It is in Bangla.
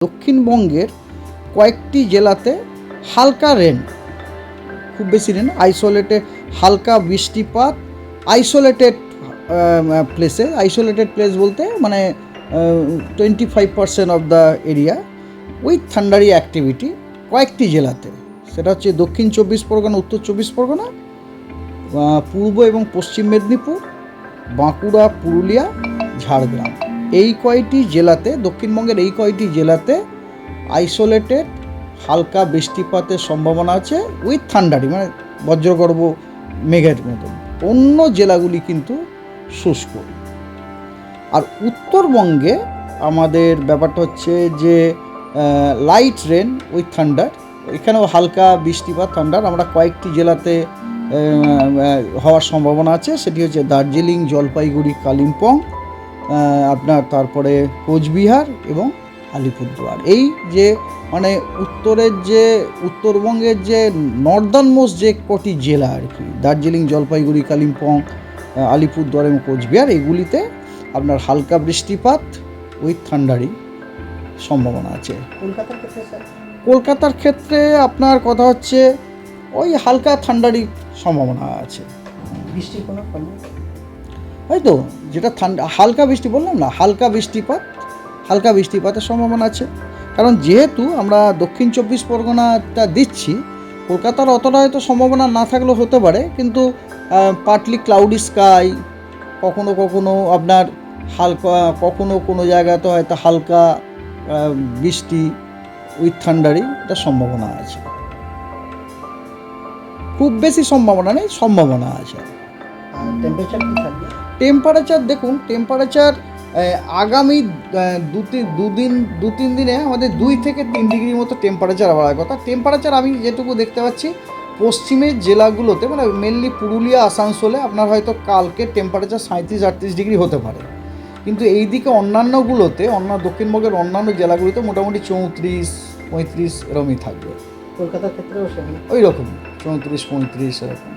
দক্ষিণবঙ্গের কয়েকটি জেলাতে হালকা রেন খুব বেশি রেন আইসোলেটেড হালকা বৃষ্টিপাত আইসোলেটেড প্লেসে আইসোলেটেড প্লেস বলতে মানে twenty five percent of the area with thundery activity কয়েকটি জেলাতে। সেটা হচ্ছে দক্ষিণ চব্বিশ পরগনা, উত্তর চব্বিশ পরগনা পূর্ব এবং পশ্চিম মেদিনীপুর, বাঁকুড়া, পুরুলিয়া, ঝাড়গ্রাম। এই কয়টি জেলাতে, দক্ষিণবঙ্গের এই কয়টি জেলাতে আইসোলেটেড হালকা বৃষ্টিপাতের সম্ভাবনা আছে উইথ থান্ডারি মানে বজ্রগর্ভ মেঘের মতন অন্য জেলাগুলি কিন্তু শুষ্ক। আর উত্তরবঙ্গে আমাদের ব্যাপারটা হচ্ছে যে লাইট রেন উইথ থান্ডার এখানেও হালকা বৃষ্টিপাত থান্ডার আমরা কয়েকটি জেলাতে হওয়ার সম্ভাবনা আছে, সেটি হচ্ছে দার্জিলিং, জলপাইগুড়ি, কালিম্পং আপনার তারপরে কোচবিহার এবং আলিপুরদুয়ার। এই যে মানে উত্তরের যে উত্তরবঙ্গের যে নর্দার্ন মোস্ট যে কটি জেলা আর কি দার্জিলিং জলপাইগুড়ি কালিম্পং আলিপুরদুয়ার এবং কোচবিহার এগুলিতে আপনার হালকা বৃষ্টিপাত উইথ থান্ডারি সম্ভাবনা আছে। কলকাতার ক্ষেত্রে স্যার? কলকাতার ক্ষেত্রে আপনার কথা হচ্ছে ওই হালকা ঠান্ডারই সম্ভাবনা আছে। বৃষ্টির কোনো তাই তো যেটা ঠান্ডা, হালকা বৃষ্টি বললাম না, হালকা বৃষ্টিপাত, হালকা বৃষ্টিপাতের সম্ভাবনা আছে। কারণ যেহেতু আমরা দক্ষিণ চব্বিশ পরগনাটা দিচ্ছি, কলকাতার অতটা হয়তো সম্ভাবনা না থাকলেও হতে পারে, কিন্তু পার্টলি ক্লাউডি স্কাই কখনো কখনো আপনার হালকা, কখনো কোনো জায়গাতে হয়তো হালকা বৃষ্টি উইথ থান্ডারি এটা সম্ভাবনা আছে। খুব বেশি সম্ভাবনা নেই, সম্ভাবনা আছে। টেম্পারেচার কি থাকবে? টেম্পারেচার দেখুন টেম্পারেচার আগামী দু তিন দুদিন দু তিন দিনে আমাদের দুই থেকে তিন ডিগ্রি মতো টেম্পারেচার বাড়ার কথা। টেম্পারেচার আমি যেটুকু দেখতে পাচ্ছি পশ্চিমের জেলাগুলোতে মানে মেনলি পুরুলিয়া আসানসোলে আপনার হয়তো কালকে টেম্পারেচার সাঁত্রিশ আটত্রিশ ডিগ্রি হতে পারে। কিন্তু এই দিকে অন্যান্যগুলোতে অন্য দক্ষিণবঙ্গের অন্যান্য জেলাগুলোতে মোটামুটি চৌত্রিশ পঁয়ত্রিশ এরকমই থাকবে। কলকাতার ক্ষেত্রেও সেখানে ওই রকম চৌত্রিশ পঁয়ত্রিশ এরকম।